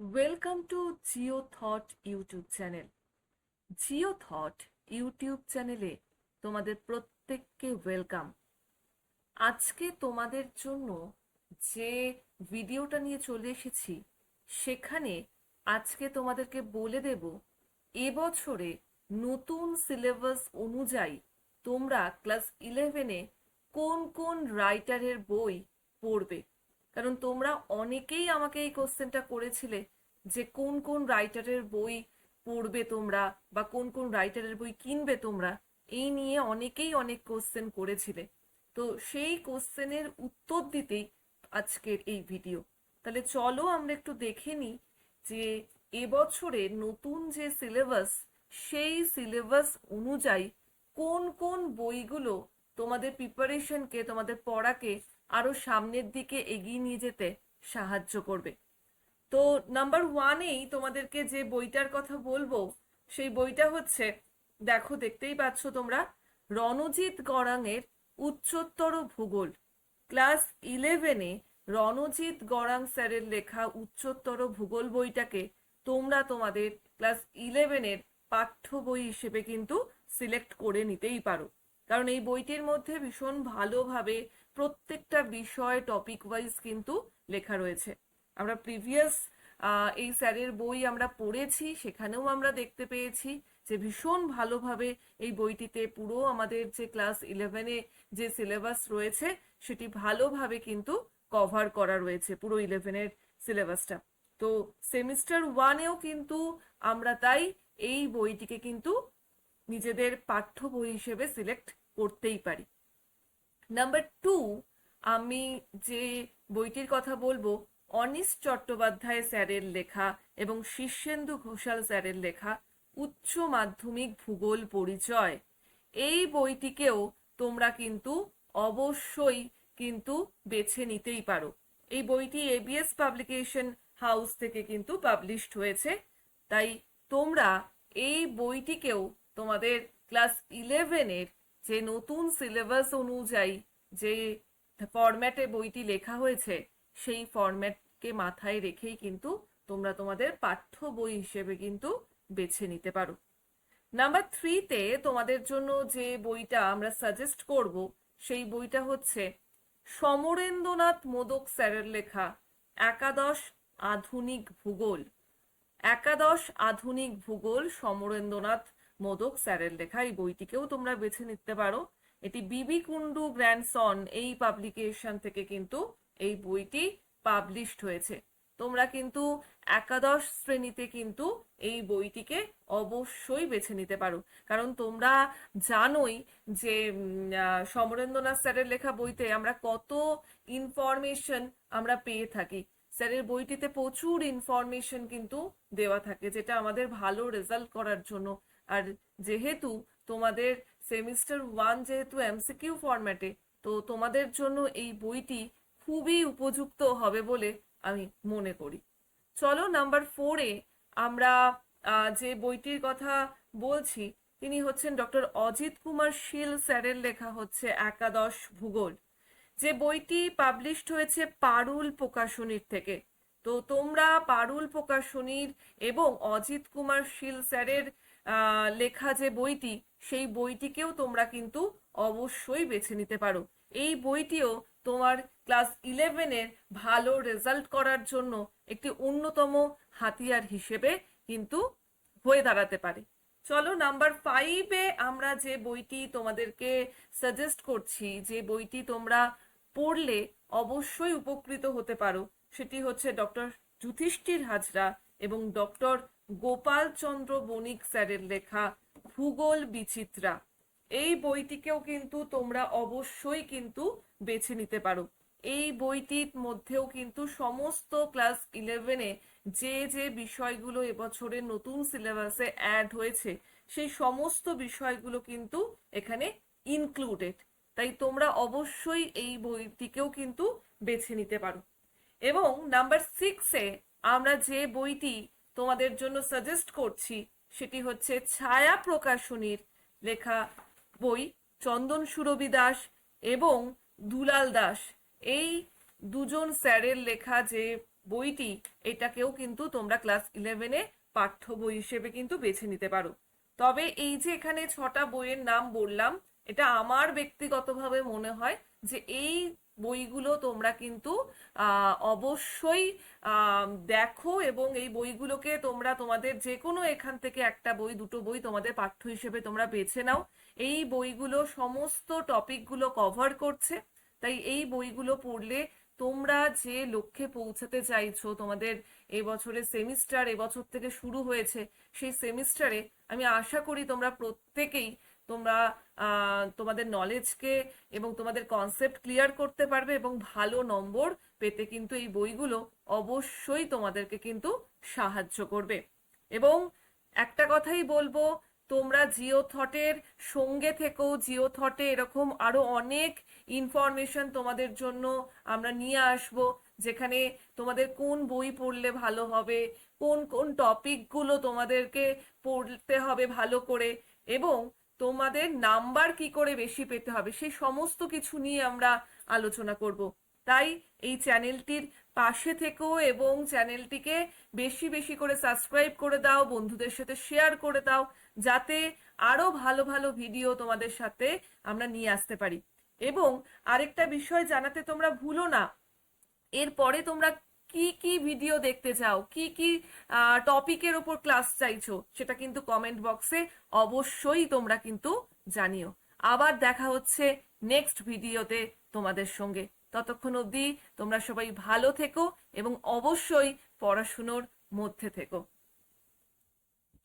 Welcome to Geo Thought YouTube channel Geo Thought YouTube চ্যানেলে তোমাদের প্রত্যেককে ওয়েলকাম আজকে তোমাদের জন্য যে ভিডিওটা নিয়ে চলে এসেছি, সেখানে আজকে তোমাদেরকে বলে দেব, এবছরে নতুন সিলেবাস অনুযায়ী তোমরা ক্লাস ইলেভেনে কোন কোন রাইটারের বই পড়বে। কারণ তোমরা অনেকেই আমাকে এই কোশ্চেনটা করেছিলে যে কোন কোন রাইটারের বই পড়বে তোমরা বা কোন কোন রাইটারের বই কিনবে তোমরা, এই নিয়ে অনেকেই অনেক কোশ্চেন করেছিলে। তো সেই কোশ্চেনের উত্তর দিতেই আজকের এই ভিডিও তাহলে চলো আমরা একটু দেখে নিই যে এবছরে নতুন যে সিলেবাস সেই সিলেবাস অনুযায়ী কোন কোন বইগুলো তোমাদের প্রিপারেশনকে তোমাদের পড়াকে আরও সামনের দিকে এগিয়ে নিয়ে যেতে সাহায্য করবে। তো নাম্বার ওয়ানেই তোমাদেরকে যে বইটার কথা বলব, সেই বইটা হচ্ছে, দেখো দেখতেই পাচ্ছ তোমরা, রণজিৎ গড়াংয়ের উচ্চতর ভূগোল। ক্লাস ইলেভেনে রণজিৎ গড়াং স্যারের লেখা উচ্চতর ভূগোল বইটাকে তোমরা তোমাদের ক্লাস ইলেভেনের পাঠ্য বই হিসেবে কিন্তু সিলেক্ট করে নিতেই পারো। কারণ এই বইটির মধ্যে ভীষণ ভালোভাবে প্রত্যেকটা বিষয় টপিক ওয়াইজ কিন্তু লেখা রয়েছে। আমরা প্রিভিয়াস এই স্যারের বই আমরা পড়েছি, সেখানেও আমরা দেখতে পেয়েছি যে ভীষণ ভালোভাবে এই বইটিতে পুরো আমাদের যে ক্লাস ইলেভেনে যে সিলেবাস রয়েছে, সেটি ভালোভাবে কিন্তু কভার করা রয়েছে পুরো ইলেভেনের সিলেবাসটা তো সেমিস্টার ওয়ানেও কিন্তু আমরা তাই এই বইটিকে কিন্তু নিজেদের পাঠ্য বই হিসেবে সিলেক্ট করতেই পারি। নাম্বার টু আমি যে বইটির কথা বলব অনিশ চট্টোপাধ্যায় স্যারের লেখা এবং শীর্ষেন্দু ঘোষাল স্যারের লেখা, উচ্চ মাধ্যমিক ভূগোল পরিচয়। এই বইটিকেও তোমরা কিন্তু অবশ্যই কিন্তু বেছে নিতেই পারো। এই বইটি এবিএস পাবলিকেশন হাউস থেকে কিন্তু পাবলিশড হয়েছে। তাই তোমরা এই বইটিকেও তোমাদের ক্লাস ইলেভেনের যে নতুন সিলেবাস অনুযায়ী যে ফরম্যাটে বইটি লেখা হয়েছে, সেই ফরম্যাটকে মাথায় রেখেই কিন্তু তোমরা তোমাদের পাঠ্য বই হিসেবে কিন্তু বেছে নিতে পারো। নাম্বার থ্রিতে তোমাদের জন্য যে বইটা আমরা সাজেস্ট করব, সেই বইটা হচ্ছে সমরেন্দ্রনাথ মোদক স্যারের লেখা একাদশ আধুনিক ভূগোল। একাদশ আধুনিক ভূগোল সমরেন্দ্রনাথ মোদক স্যারের লেখা এই বইটিকেও তোমরা বেছে নিতে পারো। এটি বিবি কুন্ডু গ্র্যান্ডসন এই পাবলিকেশন থেকে কিন্তু এই বইটি পাবলিশড হয়েছে। তোমরা কিন্তু একাদশ শ্রেণীতে কিন্তু এই বইটিকে অবশ্যই বেছে নিতে পারো। কারণ তোমরা জানোই যে সমরেন্দ্রনাথ স্যারের লেখা বইতে আমরা কত ইনফরমেশন আমরা পেয়ে থাকি। স্যারের বইটিতে প্রচুর ইনফরমেশন কিন্তু দেওয়া থাকে, যেটা আমাদের ভালো রেজাল্ট করার জন্য। আর যেহেতু তোমাদের সেমিস্টার ওয়ান যেহেতু এমসিকিউ ফরম্যাটে তো তোমাদের জন্য এই বইটি খুবই উপযুক্ত হবে বলে আমি মনে করি। চলো নাম্বার ফোরে আমরা যে বইটির কথা বলছি, তিনি হচ্ছেন ডক্টর অজিত কুমার শীল স্যারের লেখা হচ্ছে একাদশ ভূগোল। যে বইটি পাবলিশড হয়েছে পারুল প্রকাশনীর থেকে। তো তোমরা পারুল প্রকাশনীর এবং অজিত কুমার শীল স্যারের লেখা যে বইটি, সেই বইটিকেও তোমরা কিন্তু অবশ্যই বেছে নিতে পারো। এই বইটিও তোমার ক্লাস ইলেভেনের ভালো রেজাল্ট করার জন্য একটি অন্যতম হাতিয়ার হিসেবে কিন্তু হয়ে দাঁড়াতে পারে। চলো নাম্বার ফাইভে আমরা যে বইটি তোমাদেরকে সাজেস্ট করছি, যে বইটি তোমরা পড়লে অবশ্যই উপকৃত হতে পারো, সেটি হচ্ছে ডক্টর যুধিষ্ঠির হাজরা এবং ডক্টর গোপাল চন্দ্র বণিক স্যারের লেখা ভূগোল বিচিত্রা। এই বইটিকেও কিন্তু তোমরা অবশ্যই কিন্তু বেছে নিতে পারো। এই বইটির মধ্যেও কিন্তু সমস্ত ক্লাস ইলেভেনে যে যে বিষয়গুলো এবছরের নতুন সিলেবাসে অ্যাড হয়েছে, সেই সমস্ত বিষয়গুলো কিন্তু এখানে ইনক্লুডেড তাই তোমরা অবশ্যই এই বইটিকেও কিন্তু বেছে নিতে পারো। এবং নাম্বার সিক্সে আমরা যে বইটি তোমাদের জন্য সাজেস্ট করছি, সেটি হচ্ছে ছায়া প্রকাশনীর লেখা বই চন্দন সুরভি দাস এবং দুলাল দাস। এই দুজন স্যারের লেখা যে বইটি, এটাকেও কিন্তু তোমরা ক্লাস ইলেভেনে পাঠ্য বই হিসেবে কিন্তু বেছে নিতে পারো। তবে এই যে এখানে ছটা বইয়ের নাম বললাম, এটা আমার ব্যক্তিগতভাবে মনে হয় যে এই বইগুলো তোমরা কিন্তু অবশ্যই দেখো এবং এই বইগুলোকে তোমরা তোমাদের যে কোনো এখান থেকে একটা বই, দুটো বই তোমাদের পাঠ্য হিসেবে তোমরা বেছে নাও। এই বইগুলো সমস্ত টপিকগুলো কভার করছে। তাই এই বইগুলো পড়লে তোমরা যে লক্ষ্যে পৌঁছাতে চাইছো, তোমাদের এবছরের সেমিস্টার এবছর থেকে শুরু হয়েছে, সেই সেমিস্টারে আমি আশা করি তোমরা প্রত্যেকেই তোমরা তোমাদের নলেজকে এবং তোমাদের কনসেপ্ট ক্লিয়ার করতে পারবে এবং ভালো নম্বর পেতে কিন্তু এই বইগুলো অবশ্যই তোমাদেরকে কিন্তু সাহায্য করবে। এবং একটা কথাই বলব, তোমরা জিও থটের সঙ্গে থেকেও জিও থটে এরকম আরও অনেক ইনফরমেশন তোমাদের জন্য আমরা নিয়ে আসব, যেখানে তোমাদের কোন বই পড়লে ভালো হবে, কোন কোন টপিকগুলো তোমাদেরকে পড়তে হবে ভালো করে। এবং তোমাদের নাম্বার কি করে বেশি পেতে হবে? সেই সমস্ত কিছু নিয়ে আমরা আলোচনা করব। তাই এই চ্যানেলটির পাশে থেকেও এবং চ্যানেলটিকে বেশি বেশি করে সাবস্ক্রাইব করে দাও, বন্ধুদের সাথে শেয়ার করে দাও, যাতে আরও ভালো ভালো ভিডিও তোমাদের সাথে আমরা নিয়ে আসতে পারি। এবং আরেকটা বিষয় জানাতে তোমরা ভুলো না, এরপরে তোমরা কি কি ভিডিও দেখতে চাও? কি কি টপিকের ওপর ক্লাস চাইছো? সেটা কিন্তু কমেন্ট বক্সে অবশ্যই তোমরা কিন্তু জানিও। আবার দেখা হচ্ছে নেক্সট ভিডিওতে তোমাদের সঙ্গে। ততক্ষণ অব্দি তোমরা সবাই ভালো থেকো এবং অবশ্যই পড়াশুনোর মধ্যে থেকো।